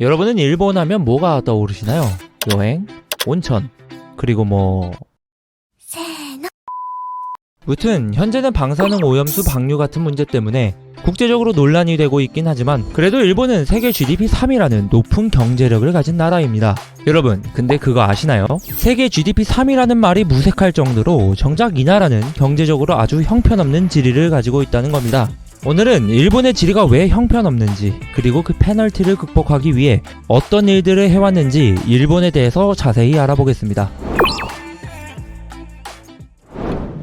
여러분은 일본 하면 뭐가 떠오르시나요? 여행, 온천, 그리고 뭐... 무튼 현재는 방사능 오염수 방류 같은 문제 때문에 국제적으로 논란이 되고 있긴 하지만 그래도 일본은 세계 GDP 3위라는 높은 경제력을 가진 나라입니다. 여러분, 근데 그거 아시나요? 세계 GDP 3위라는 말이 무색할 정도로 정작 이 나라는 경제적으로 아주 형편없는 지리를 가지고 있다는 겁니다. 오늘은 일본의 지리가 왜 형편없는지 그리고 그 페널티를 극복하기 위해 어떤 일들을 해왔는지 일본에 대해서 자세히 알아보겠습니다.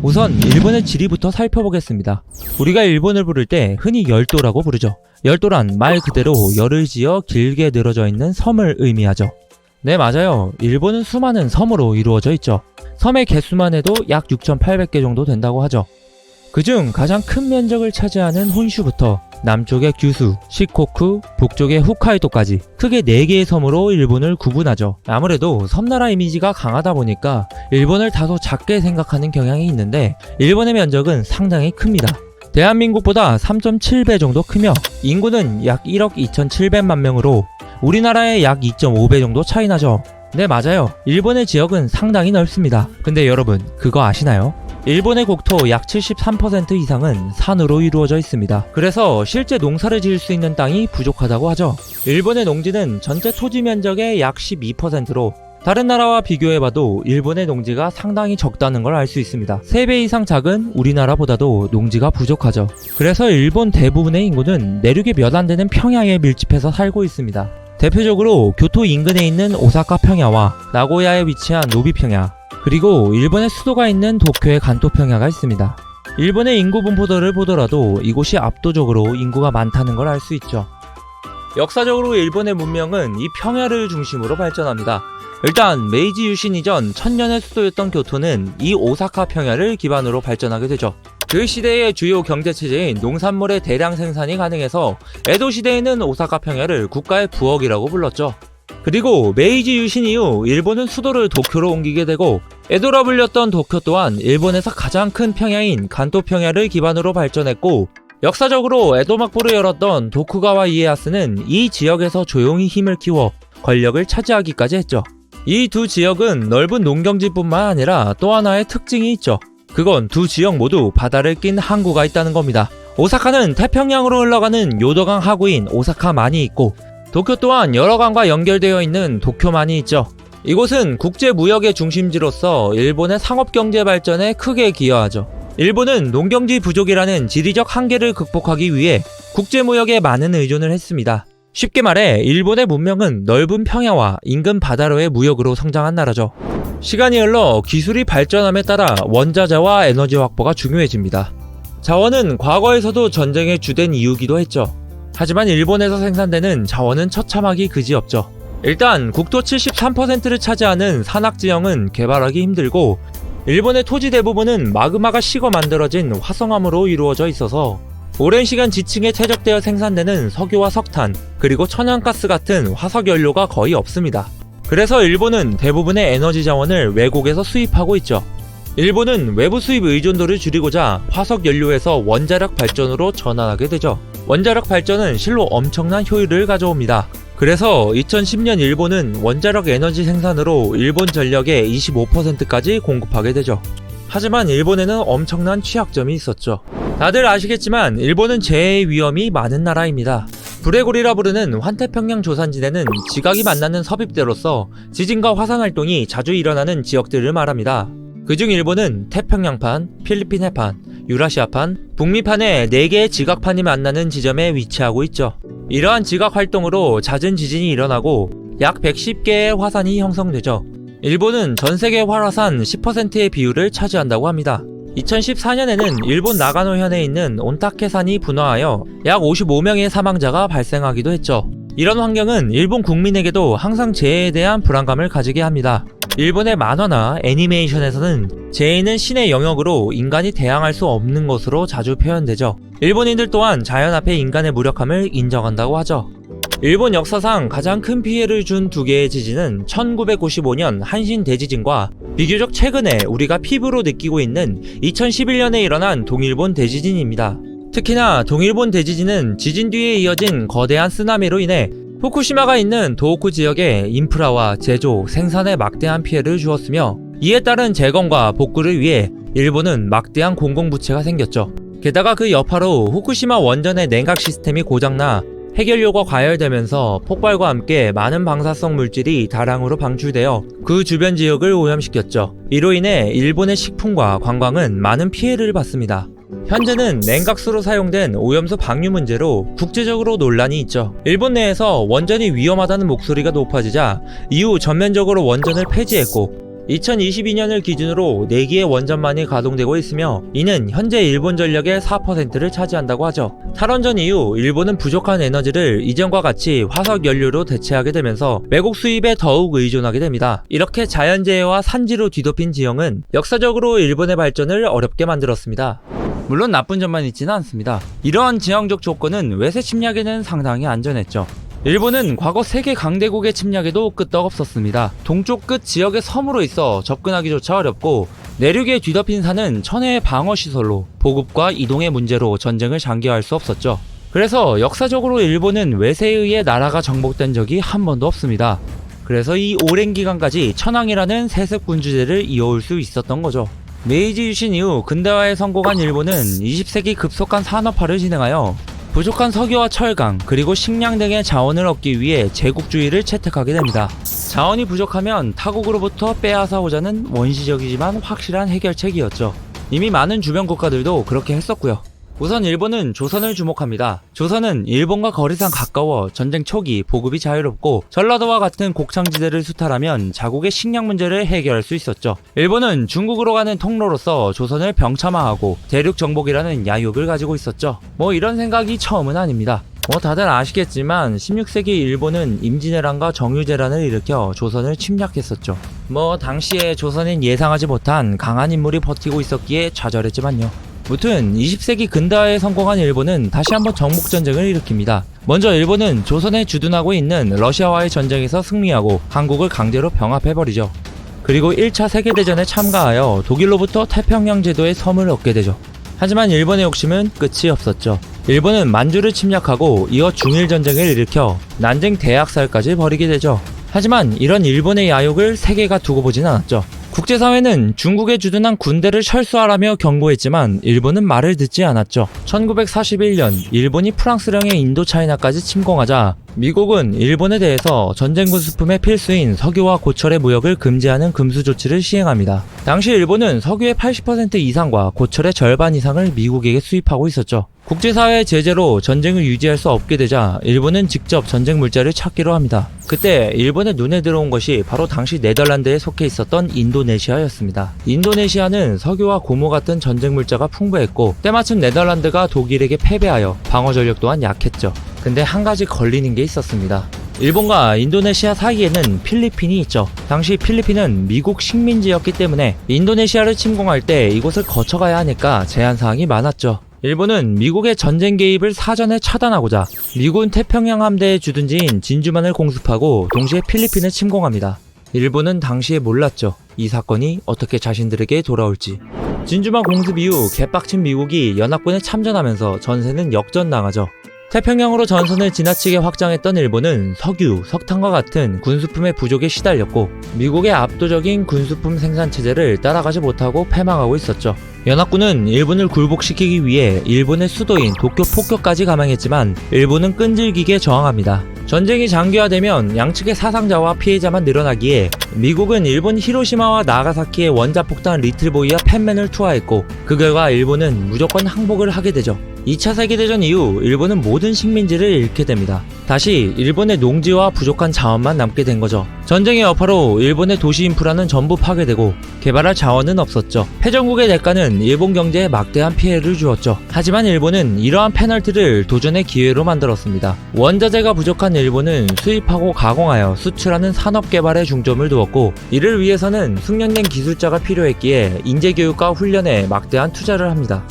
우선 일본의 지리부터 살펴보겠습니다. 우리가 일본을 부를 때 흔히 열도라고 부르죠. 열도란 말 그대로 열을 지어 길게 늘어져 있는 섬을 의미하죠. 네, 맞아요. 일본은 수많은 섬으로 이루어져 있죠. 섬의 개수만 해도 약 6,800개 정도 된다고 하죠. 그중 가장 큰 면적을 차지하는 혼슈부터 남쪽의 규수, 시코쿠, 북쪽의 홋카이도까지 크게 4개의 섬으로 일본을 구분하죠. 아무래도 섬나라 이미지가 강하다 보니까 일본을 다소 작게 생각하는 경향이 있는데 일본의 면적은 상당히 큽니다. 대한민국보다 3.7배 정도 크며 인구는 약 1억 2,700만 명으로 우리나라의 약 2.5배 정도 차이 나죠. 네, 맞아요. 일본의 지역은 상당히 넓습니다. 근데 여러분, 그거 아시나요? 일본의 국토 약 73% 이상은 산으로 이루어져 있습니다. 그래서 실제 농사를 지을 수 있는 땅이 부족하다고 하죠. 일본의 농지는 전체 토지 면적의 약 12%로 다른 나라와 비교해봐도 일본의 농지가 상당히 적다는 걸 알 수 있습니다. 3배 이상 작은 우리나라보다도 농지가 부족하죠. 그래서 일본 대부분의 인구는 내륙에 몇 안 되는 평야에 밀집해서 살고 있습니다. 대표적으로 교토 인근에 있는 오사카 평야와 나고야에 위치한 노비 평야, 그리고 일본의 수도가 있는 도쿄의 간토 평야가 있습니다. 일본의 인구 분포도를 보더라도 이곳이 압도적으로 인구가 많다는 걸 알 수 있죠. 역사적으로 일본의 문명은 이 평야를 중심으로 발전합니다. 일단 메이지 유신 이전 천년의 수도였던 교토는 이 오사카 평야를 기반으로 발전하게 되죠. 그 시대의 주요 경제체제인 농산물의 대량 생산이 가능해서 에도 시대에는 오사카 평야를 국가의 부엌이라고 불렀죠. 그리고 메이지 유신 이후 일본은 수도를 도쿄로 옮기게 되고 에도라 불렸던 도쿄 또한 일본에서 가장 큰 평야인 간토 평야를 기반으로 발전했고 역사적으로 에도 막부를 열었던 도쿠가와 이에야스는 이 지역에서 조용히 힘을 키워 권력을 차지하기까지 했죠. 이 두 지역은 넓은 농경지뿐만 아니라 또 하나의 특징이 있죠. 그건 두 지역 모두 바다를 낀 항구가 있다는 겁니다. 오사카는 태평양으로 흘러가는 요도강 하구인 오사카만이 있고 도쿄 또한 여러 강과 연결되어 있는 도쿄만이 있죠. 이곳은 국제 무역의 중심지로서 일본의 상업 경제 발전에 크게 기여하죠. 일본은 농경지 부족이라는 지리적 한계를 극복하기 위해 국제 무역에 많은 의존을 했습니다. 쉽게 말해 일본의 문명은 넓은 평야와 인근 바다로의 무역으로 성장한 나라죠. 시간이 흘러 기술이 발전함에 따라 원자재와 에너지 확보가 중요해집니다. 자원은 과거에서도 전쟁의 주된 이유기도 했죠. 하지만 일본에서 생산되는 자원은 처참하기 그지없죠. 일단 국토 73%를 차지하는 산악지형은 개발하기 힘들고 일본의 토지 대부분은 마그마가 식어 만들어진 화성암으로 이루어져 있어서 오랜 시간 지층에 퇴적되어 생산되는 석유와 석탄 그리고 천연가스 같은 화석 연료가 거의 없습니다. 그래서 일본은 대부분의 에너지 자원을 외국에서 수입하고 있죠. 일본은 외부 수입 의존도를 줄이고자 화석 연료에서 원자력 발전으로 전환하게 되죠. 원자력 발전은 실로 엄청난 효율을 가져옵니다. 그래서 2010년 일본은 원자력 에너지 생산으로 일본 전력의 25%까지 공급하게 되죠. 하지만 일본에는 엄청난 취약점이 있었죠. 다들 아시겠지만 일본은 재해의 위험이 많은 나라입니다. 브레골이라 부르는 환태평양 조산지대는 지각이 만나는 섭입대로서 지진과 화산 활동이 자주 일어나는 지역들을 말합니다. 그중 일본은 태평양판, 필리핀 해판, 유라시아판, 북미판의 4개의 지각판이 만나는 지점에 위치하고 있죠. 이러한 지각 활동으로 잦은 지진이 일어나고 약 110개의 화산이 형성되죠. 일본은 전 세계 활화산 10%의 비율을 차지한다고 합니다. 2014년에는 일본 나가노현에 있는 온타케산이 분화하여 약 55명의 사망자가 발생하기도 했죠. 이런 환경은 일본 국민에게도 항상 재해에 대한 불안감을 가지게 합니다. 일본의 만화나 애니메이션에서는 재해는 신의 영역으로 인간이 대항할 수 없는 것으로 자주 표현되죠. 일본인들 또한 자연 앞에 인간의 무력함을 인정한다고 하죠. 일본 역사상 가장 큰 피해를 준 두 개의 지진은 1995년 한신 대지진과 비교적 최근에 우리가 피부로 느끼고 있는 2011년에 일어난 동일본 대지진입니다. 특히나 동일본 대지진은 지진 뒤에 이어진 거대한 쓰나미로 인해 후쿠시마가 있는 도호쿠 지역에 인프라와 제조, 생산에 막대한 피해를 주었으며 이에 따른 재건과 복구를 위해 일본은 막대한 공공부채가 생겼죠. 게다가 그 여파로 후쿠시마 원전의 냉각 시스템이 고장나 해결료가 과열되면서 폭발과 함께 많은 방사성 물질이 다량으로 방출되어 그 주변 지역을 오염시켰죠. 이로 인해 일본의 식품과 관광은 많은 피해를 받습니다. 현재는 냉각수로 사용된 오염수 방류 문제로 국제적으로 논란이 있죠. 일본 내에서 원전이 위험하다는 목소리가 높아지자 이후 전면적으로 원전을 폐지했고 2022년을 기준으로 4개의 원전만이 가동되고 있으며 이는 현재 일본 전력의 4%를 차지한다고 하죠. 탈원전 이후 일본은 부족한 에너지를 이전과 같이 화석 연료로 대체하게 되면서 외국 수입에 더욱 의존하게 됩니다. 이렇게 자연재해와 산지로 뒤덮인 지형은 역사적으로 일본의 발전을 어렵게 만들었습니다. 물론 나쁜 점만 있지는 않습니다. 이러한 지형적 조건은 외세 침략에는 상당히 안전했죠. 일본은 과거 세계 강대국의 침략에도 끄떡없었습니다. 동쪽 끝 지역의 섬으로 있어 접근하기조차 어렵고 내륙에 뒤덮인 산은 천혜의 방어 시설로 보급과 이동의 문제로 전쟁을 장기화할 수 없었죠. 그래서 역사적으로 일본은 외세에 의해 나라가 정복된 적이 한 번도 없습니다. 그래서 이 오랜 기간까지 천황이라는 세습 군주제를 이어올 수 있었던 거죠. 메이지 유신 이후 근대화에 성공한 일본은 20세기 급속한 산업화를 진행하여 부족한 석유와 철강 그리고 식량 등의 자원을 얻기 위해 제국주의를 채택하게 됩니다. 자원이 부족하면 타국으로부터 빼앗아 오자는 원시적이지만 확실한 해결책이었죠. 이미 많은 주변 국가들도 그렇게 했었고요. 우선 일본은 조선을 주목합니다. 조선은 일본과 거리상 가까워 전쟁 초기 보급이 자유롭고 전라도와 같은 곡창지대를 수탈하면 자국의 식량 문제를 해결할 수 있었죠. 일본은 중국으로 가는 통로로서 조선을 병참화하고 대륙 정복이라는 야욕을 가지고 있었죠. 뭐 이런 생각이 처음은 아닙니다. 뭐 다들 아시겠지만 16세기 일본은 임진왜란과 정유재란을 일으켜 조선을 침략했었죠. 뭐 당시에 조선은 예상하지 못한 강한 인물이 버티고 있었기에 좌절했지만요. 무튼 20세기 근대화에 성공한 일본은 다시 한번 정복전쟁을 일으킵니다. 먼저 일본은 조선에 주둔하고 있는 러시아와의 전쟁에서 승리하고 한국을 강제로 병합해버리죠. 그리고 1차 세계대전에 참가하여 독일로부터 태평양 제도의 섬을 얻게 되죠. 하지만 일본의 욕심은 끝이 없었죠. 일본은 만주를 침략하고 이어 중일전쟁을 일으켜 난징 대학살까지 벌이게 되죠. 하지만 이런 일본의 야욕을 세계가 두고 보진 않았죠. 국제사회는 중국에 주둔한 군대를 철수하라며 경고했지만 일본은 말을 듣지 않았죠. 1941년 일본이 프랑스령의 인도차이나까지 침공하자 미국은 일본에 대해서 전쟁 군 수품의 필수인 석유와 고철의 무역을 금지하는 금수 조치를 시행합니다. 당시 일본은 석유의 80% 이상과 고철의 절반 이상을 미국에게 수입하고 있었죠. 국제사회의 제재로 전쟁을 유지할 수 없게 되자 일본은 직접 전쟁 물자를 찾기로 합니다. 그때 일본의 눈에 들어온 것이 바로 당시 네덜란드에 속해 있었던 인도네시아였습니다. 인도네시아는 석유와 고무 같은 전쟁 물자가 풍부했고 때마침 네덜란드가 독일에게 패배하여 방어 전력 또한 약했죠. 근데 한 가지 걸리는 게 있었습니다. 일본과 인도네시아 사이에는 필리핀이 있죠. 당시 필리핀은 미국 식민지였기 때문에 인도네시아를 침공할 때 이곳을 거쳐가야 하니까 제한사항이 많았죠. 일본은 미국의 전쟁 개입을 사전에 차단하고자 미군 태평양 함대의 주둔지인 진주만을 공습하고 동시에 필리핀을 침공합니다. 일본은 당시에 몰랐죠. 이 사건이 어떻게 자신들에게 돌아올지. 진주만 공습 이후 개빡친 미국이 연합군에 참전하면서 전세는 역전당하죠. 태평양으로 전선을 지나치게 확장했던 일본은 석유, 석탄과 같은 군수품의 부족에 시달렸고 미국의 압도적인 군수품 생산 체제를 따라가지 못하고 패망하고 있었죠. 연합군은 일본을 굴복시키기 위해 일본의 수도인 도쿄 폭격까지 감행했지만 일본은 끈질기게 저항합니다. 전쟁이 장기화되면 양측의 사상자와 피해자만 늘어나기에 미국은 일본 히로시마와 나가사키의 원자폭탄 리틀보이와 팬맨을 투하했고 그 결과 일본은 무조건 항복을 하게 되죠. 2차 세계대전 이후 일본은 모든 식민지를 잃게 됩니다. 다시 일본의 농지와 부족한 자원만 남게 된 거죠. 전쟁의 여파로 일본의 도시 인프라는 전부 파괴되고 개발할 자원은 없었죠. 패전국의 대가는 일본 경제에 막대한 피해를 주었죠. 하지만 일본은 이러한 페널티를 도전의 기회로 만들었습니다. 원자재가 부족한 일본은 수입하고 가공하여 수출하는 산업 개발에 중점을 두었고 이를 위해서는 숙련된 기술자가 필요했기에 인재 교육과 훈련에 막대한 투자를 합니다.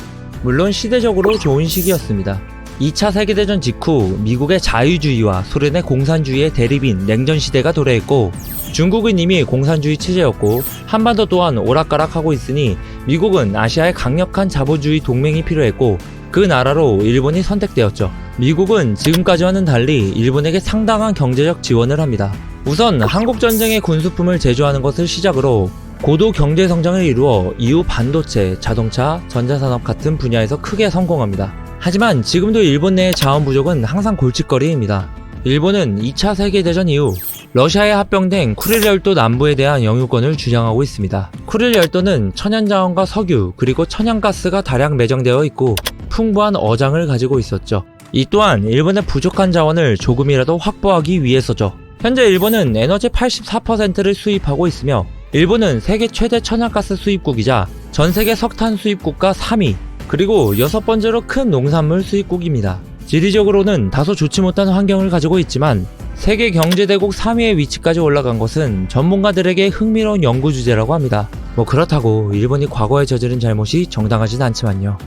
물론 시대적으로 좋은 시기였습니다. 2차 세계대전 직후 미국의 자유주의와 소련의 공산주의의 대립인 냉전 시대가 도래했고 중국은 이미 공산주의 체제였고 한반도 또한 오락가락하고 있으니 미국은 아시아의 강력한 자본주의 동맹이 필요했고 그 나라로 일본이 선택되었죠. 미국은 지금까지와는 달리 일본에게 상당한 경제적 지원을 합니다. 우선 한국 전쟁의 군수품을 제조하는 것을 시작으로 고도 경제 성장을 이루어 이후 반도체, 자동차, 전자산업 같은 분야에서 크게 성공합니다. 하지만 지금도 일본 내의 자원 부족은 항상 골칫거리입니다. 일본은 2차 세계대전 이후 러시아에 합병된 쿠릴 열도 남부에 대한 영유권을 주장하고 있습니다. 쿠릴 열도는 천연자원과 석유 그리고 천연가스가 다량 매장되어 있고 풍부한 어장을 가지고 있었죠. 이 또한 일본의 부족한 자원을 조금이라도 확보하기 위해서죠. 현재 일본은 에너지 84%를 수입하고 있으며 일본은 세계 최대 천연가스 수입국이자 전 세계 석탄 수입국가 3위 그리고 여섯 번째로 큰 농산물 수입국입니다. 지리적으로는 다소 좋지 못한 환경을 가지고 있지만 세계 경제대국 3위의 위치까지 올라간 것은 전문가들에게 흥미로운 연구 주제라고 합니다. 뭐 그렇다고 일본이 과거에 저지른 잘못이 정당하진 않지만요.